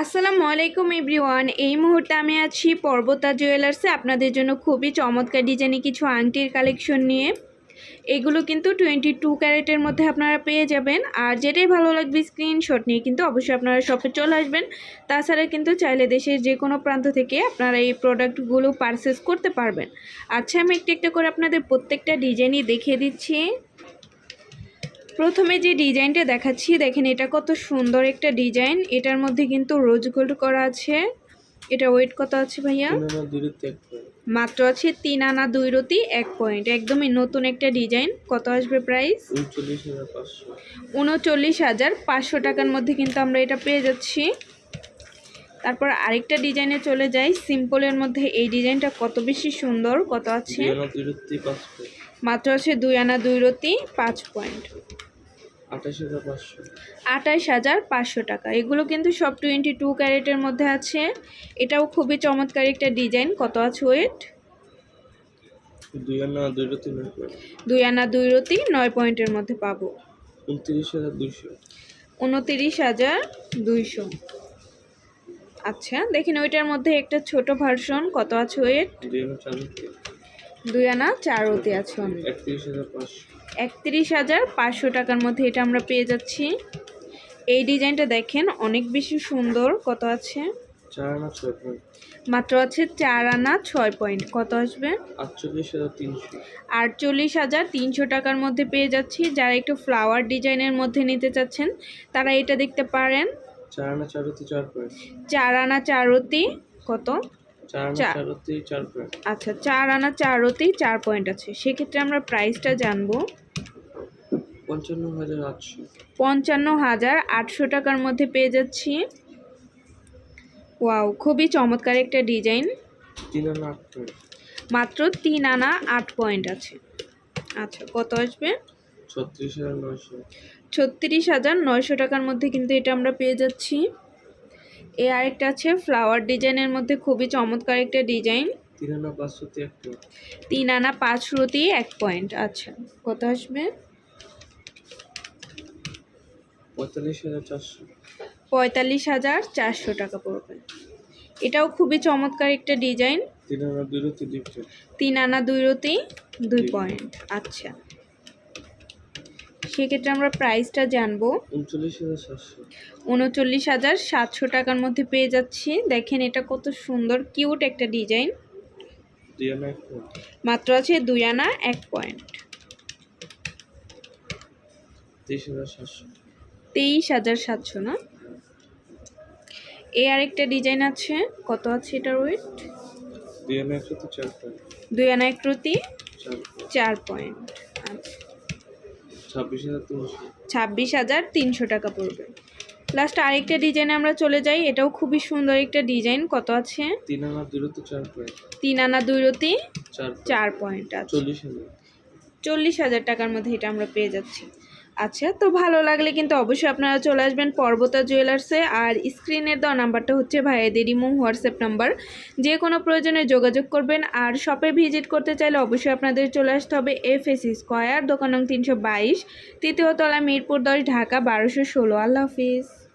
আসসালামু আলাইকুম এভরিওয়ান। এই মুহূর্তে আমি আছি পর্বতা জুয়েলার্সে আপনাদের জন্য খুবই চমৎকার ডিজাইনে কিছু আংটির কালেকশন নিয়ে। এগুলো কিন্তু টোয়েন্টি টু ক্যারেটের মধ্যে আপনারা পেয়ে যাবেন। আর যেটাই ভালো লাগবে স্ক্রিনশট নিয়ে কিন্তু অবশ্যই আপনারা শপে চলে আসবেন। তাছাড়া কিন্তু চাইলে দেশের যে কোনো প্রান্ত থেকে আপনারা এই প্রোডাক্টগুলো পারচেস করতে পারবেন। আচ্ছা আমি একটু একটা করে আপনাদের প্রত্যেকটা ডিজাইনই দেখিয়ে দিচ্ছি। প্রথমে যে ডিজাইনটা দেখাচ্ছি দেখেন এটা কত সুন্দর একটা ডিজাইন। এটার মধ্যে কিন্তু রোজ গোল্ড করা আছে। এটা ওয়েট কত আছে ভাইয়া? মাত্র আছে তিন আনা দুই রতি এক পয়েন্ট একদমই নতুন একটা ডিজাইন। কত আসবে প্রাইস উনচল্লিশ হাজার পাঁচশো। টাকার মধ্যে কিন্তু আমরা এটা পেয়ে যাচ্ছি। তারপর আরেকটা ডিজাইনে চলে যাই। সিম্পলের মধ্যে এই ডিজাইনটা কত বেশি সুন্দর কত আছে? মাত্র আছে দুই আনা দুই রতি পাঁচ পয়েন্ট আঠাশ হাজার পাঁচশো। টাকা। এগুলো কিন্তু সব টোয়েন্টি টু ক্যারেটের মধ্যে আছে। এটাও খুবই চমৎকার একটা ডিজাইন। কত আছে ওয়েট? দুই আনা দুই রতি নয় দুই আনা দুই রতি নয় পয়েন্টের মধ্যে পাবো। উনত্রিশ হাজার দুইশো। উনতিরিশ হাজার দুইশো। আচ্ছা দেখেন ওইটার মধ্যে একটা ছোট ভার্সন কত আছে ওয়েট? দুই আনা চার রতি। আছে একত্রিশ হাজার পাঁচশো। একত্রিশ হাজার পাঁচশো টাকার মধ্যে এটা আমরা পেয়ে যাচ্ছি। এই ডিজাইনটা দেখেন অনেক বেশি সুন্দর। কত আছে? মাত্র আছে চার আনা ছয় পয়েন্ট কত আসবে? আটচল্লিশ হাজার তিনশো। টাকার মধ্যে পেয়ে যাচ্ছি। যারা একটু ফ্লাওয়ার ডিজাইনের মধ্যে নিতে চাচ্ছেন তারা এটা দেখতে পারেন। চার আনা চারতি কত? আচ্ছা চার আনা চারতি চার পয়েন্ট আছে। সেক্ষেত্রে আমরা প্রাইসটা জানব। পঞ্চান্ন হাজার আটশো। পঞ্চান্ন হাজার আটশো টাকার মধ্যে পেয়ে যাচ্ছি। ওয়াও খুবই চমৎকার একটা ডিজাইন। তিন আনা আট পয়েন্ট। মাত্র তিন আনা আট পয়েন্ট আছে। আচ্ছা কত আসবে? ছত্রিশ হাজার নয়শো। ছত্রিশ হাজার নয়শো টাকার মধ্যে কিন্তু এটা আমরা পেয়ে যাচ্ছি। এ আরেকটা আছে ফ্লাওয়ার ডিজাইনের মধ্যে খুবই চমৎকার একটা ডিজাইন। তিন আনা পাঁচ এক পয়েন্ট। তিন আনা পাঁচ রতি এক পয়েন্ট আচ্ছা কত আসবে? পঁয়তাল্লিশ হাজার চারশো। পঁয়তাল্লিশ হাজার চারশো টাকা পড়বে। এটাও খুবই চমৎকার একটা ডিজাইন। তিন আনা দুই রতি দুই পয়েন্ট তিন আনা দুই রতি দুই পয়েন্ট আচ্ছা। সেক্ষেত্রে আমরা প্রাইসটা জানব। উনচল্লিশ হাজার সাতশো। টাকার মধ্যে পেয়ে যাচ্ছি। দেখেন এটা কত সুন্দর কিউট একটা ডিজাইন। মাত্র আছে দুই আনা এক পয়েন্ট তেইশ হাজার সাতশো। তেইশ হাজার সাতশো না? এ আরেকটা ডিজাইন আছে। কত আছে এটার ওয়েট দুই আনা এক প্রতি চার পয়েন্ট আচ্ছা। ছাব্বিশ হাজার তিনশো। টাকা পড়বে। লাস্ট আরেকটা ডিজাইনে আমরা চলে যাই। এটাও খুবই সুন্দর একটা ডিজাইন। কত আছে? তিন আনা দুই রতি চার পয়েন্ট তিন আনা দুই রতি চার পয়েন্ট চার পয়েন্ট আছে চল্লিশ হাজার। চল্লিশ হাজার টাকার মধ্যে এটা আমরা পেয়ে যাচ্ছি। আচ্ছা তো ভালো লাগলে কিন্তু অবশ্যই আপনারা চলে আসবেন পর্বতা জুয়েলার্সে আর স্ক্রিনের দেওয়া নাম্বারটা হচ্ছে ভাইয়াদের মোম হোয়াটসঅ্যাপ নাম্বার। যে কোনো প্রয়োজনে যোগাযোগ করবেন। আর শপে ভিজিট করতে চাইলে অবশ্যই আপনাদের চলে আসতে হবে এফ এস স্কোয়ার দোকান নং তিনশো বাইশ তৃতীয়তলা মিরপুর দশ, ঢাকা বারোশো ষোলো। আল্লাহ হাফিজ।